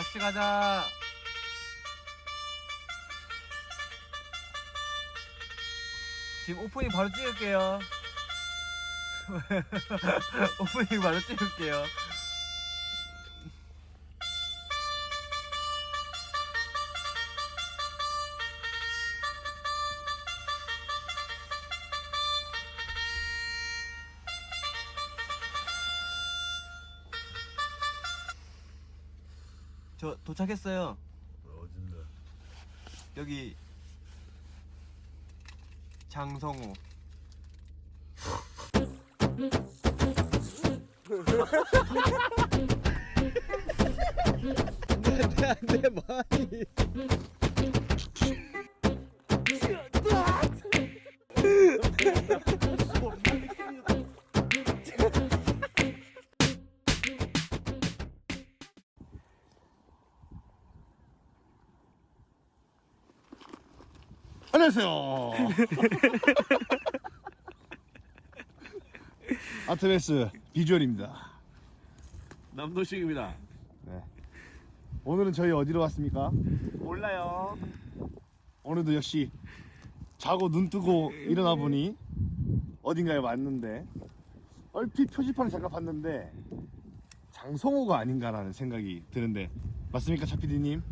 낚시 가자. 지금 오프닝 바로 찍을게요. 오프닝 바로 찍을게요. 저 도착했어요. 어딘데? 여기 장성호. 안돼 많이. 안녕하세요. 아트레스 비주얼입니다. 남도식입니다. 네. 오늘은 저희 어디로 왔습니까? 몰라요. 오늘도 역시 자고 눈 뜨고 일어나 보니 어딘가에 왔는데 얼핏 표지판을 잠깐 봤는데 장성호가 아닌가라는 생각이 드는데 맞습니까 차피디님?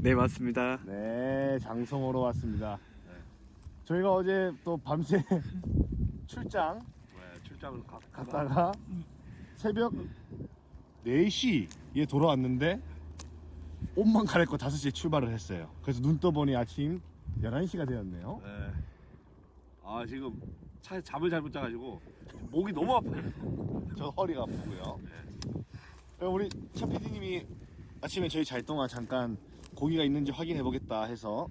네 맞습니다. 네 장성호로 왔습니다. 저희가 어제 또 밤새 출장 네, 출장을 가, 갔다가 새벽 4시에 돌아왔는데 옷만 갈아입고 5시에 출발을 했어요. 그래서 눈 떠보니 아침 11시가 되었네요. 네. 아 지금 차 잠을 잘못 자가지고 목이 너무 아파요. 저 허리가 아프고요. 그럼 우리 차 PD님이 아침에 저희 잘 동안 잠깐 고기가 있는지 확인해 보겠다 해서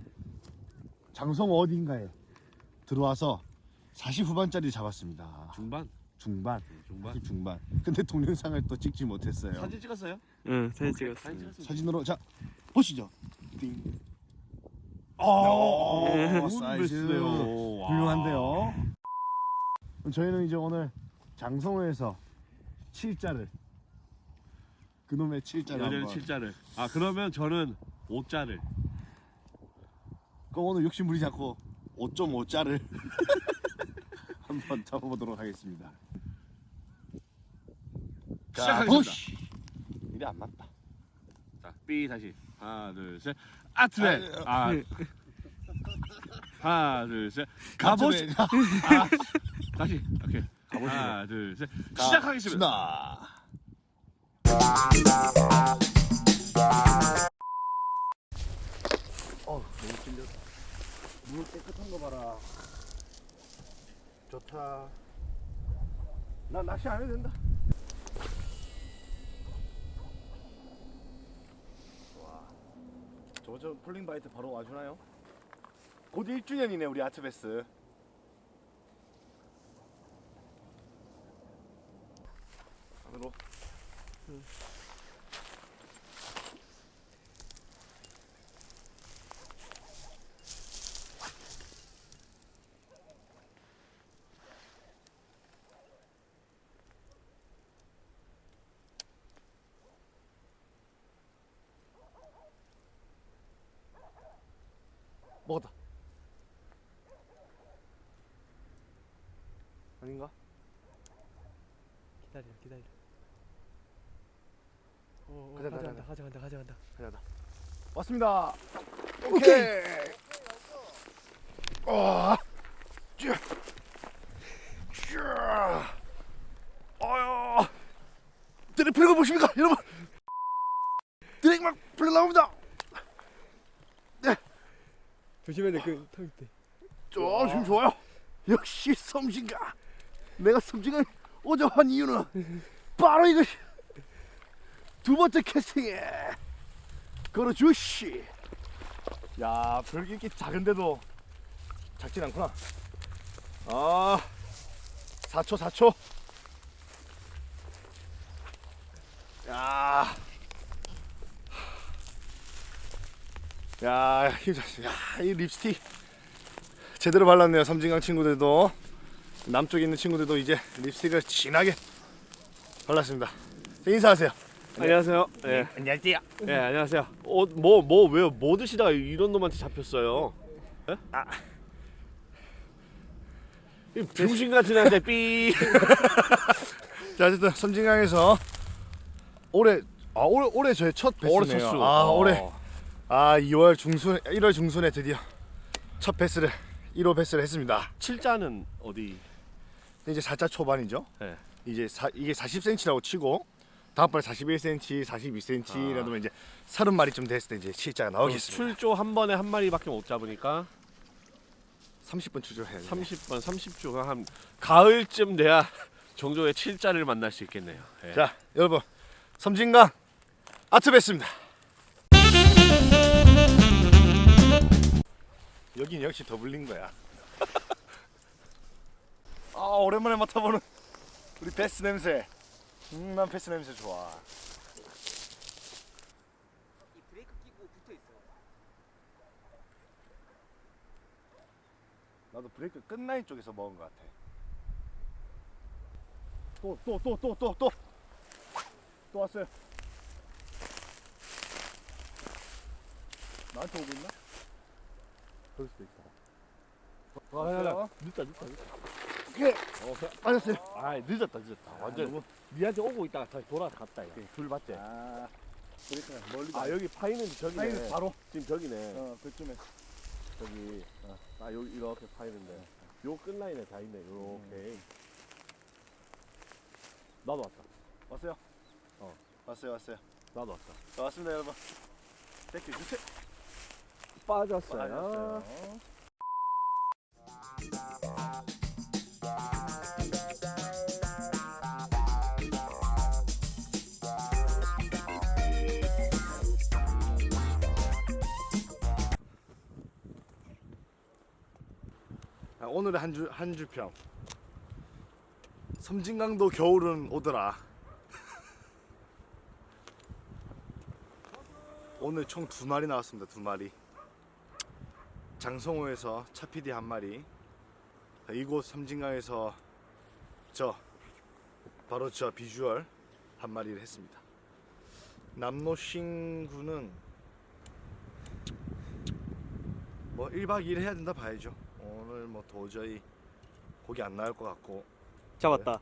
장성호 어딘가에 들어와서 40 후반짜리 잡았습니다. 중반, 중반, 중반. 40 중반. 근데 동영상을 또 찍지 못했어요. 사진 찍었어요? 응 사진 오케이, 찍었어. 사진 찍었어요. 사진으로 자 보시죠. 띵. 어, 오, 좋은 사이즈 베스트예요. 와. 훌륭한데요. 그럼 저희는 이제 오늘 장성호에서 7자를 그놈의 7자를 여자를 한번. 칠자를. 아 그러면 저는 오자를. 그럼 오늘 욕심 부리지 않고 5.5자를 한번 잡아보도록 하겠습니다. 자, 시작하겠습니다. 보시. 이래 안 맞다. 자, B 다시 하나, 둘, 셋. 아트맨. 아. 하나, 둘, 셋. 가보시. 아, 다시. 오케이. 가보시죠. 하나, 둘, 셋. 시작하겠습니다. 시작하겠습니다. 어, 너무 찔렸다. 물 깨끗한 거 봐라. 좋다. 나 낚시 안 해도 된다. 와, 저거 저 폴링 바이트 바로 와주나요? 곧 1주년이네 우리 아트베스. 안으로. 먹었다. 아닌가? 기다려 기다려. 어, 어, 가자, 가자, 가져간다 가져간다 가져간다. 가자다. 왔습니다. 오케이. 와. 쭈. 쭈. 어여. 드랙 풀거 보십니까, 여러분? 드랙 막 풀려 나옵니다. 조심해야 돼그 턱 밑에. 조심 좋아요. 역시 섬진가. 내가 섬진을 어제 한 이유는 바로 이것이 두 번째 캐스팅에 걸어주시. 야, 별게 이렇게 작은데도 작진 않구나. 아, 4초, 4초. 야, 야, 힘들었어. 야, 이 립스틱. 제대로 발랐네요 섬진강 친구들도 남쪽에 있는 친구들도 이제 립스틱을 진하게 발랐습니다 자, 인사하세요 안녕하세요. 예. 안녕하세요. 예, 안녕하세요. 어, 뭐, 뭐, 왜요? 뭐 드시다가 이런 놈한테 잡혔어요? 예? 아. 이 병신 같은 애한테 삐. 자 어쨌든 섬진강에서 올해 아 올해 올해 저의 첫 배스네요. 올해 첫 수. 아 어. 올해 아 2월 중순 1월 중순에 드디어 첫 배스를 1호 배스를 했습니다. 칠자는 어디? 근데 이제 4자 초반이죠. 네. 이제 사, 이게 40cm라고 치고 다음번에 41cm, 42cm 아. 이제 30마리쯤 됐을 때 이제 실자가 나오겠습니다. 출조 한 번에 한 마리밖에 못 잡으니까 30분 추조해야 돼. 30번, 30조가 한 가을쯤 돼야 정조의 칠자를 만날 수 있겠네요. 예. 자 여러분 섬진강 아트베스입니다. 여긴 역시 더블린 거야. 아 오랜만에 맡아보는 우리 베스 냄새. 음, 난 베스 냄새 좋아. 이 브레이크 끼고 붙어 있어. 나도 브레이크 끝라인 쪽에서 먹은 것 같아. 또 또 또 또 또 또 또 왔어요. 나한테 오고 있나? 그럴 수도 있다. 아, 야, 야, 늦다, 늦다, 늦다. 오케이 어, 그- 빠졌어요. 아, 늦었다, 늦었다. 완전 너무- 니한테 오고 있다가 다시 돌아서 갔다. 야. 둘 맞지? 아 브레이크가 멀리. 아, 여기 파이는 저기네. 파이는 바로 지금 저기네. 어 그쯤에. 저기 어, 아 여기 이렇게 파이는데 요 끝라인에 다 있네 요렇게 나도 왔다 왔어요. 어. 왔어요 왔어요. 나도 왔다 자, 왔습니다 여러분. 새끼 주세. 빠졌어요 아, 오늘의 한주 한 주평. 섬진강도 겨울은 오더라. 오늘 총 두 마리 나왔습니다. 두 마리. 장성호에서 차피디 한 마리. 이곳 섬진강에서 저 바로 저 비주얼 한 마리를 했습니다. 남노싱구는 뭐 1박 2일 해야 된다 봐야죠. 오늘 뭐 도저히 고기 안 나올 것 같고 잡았다.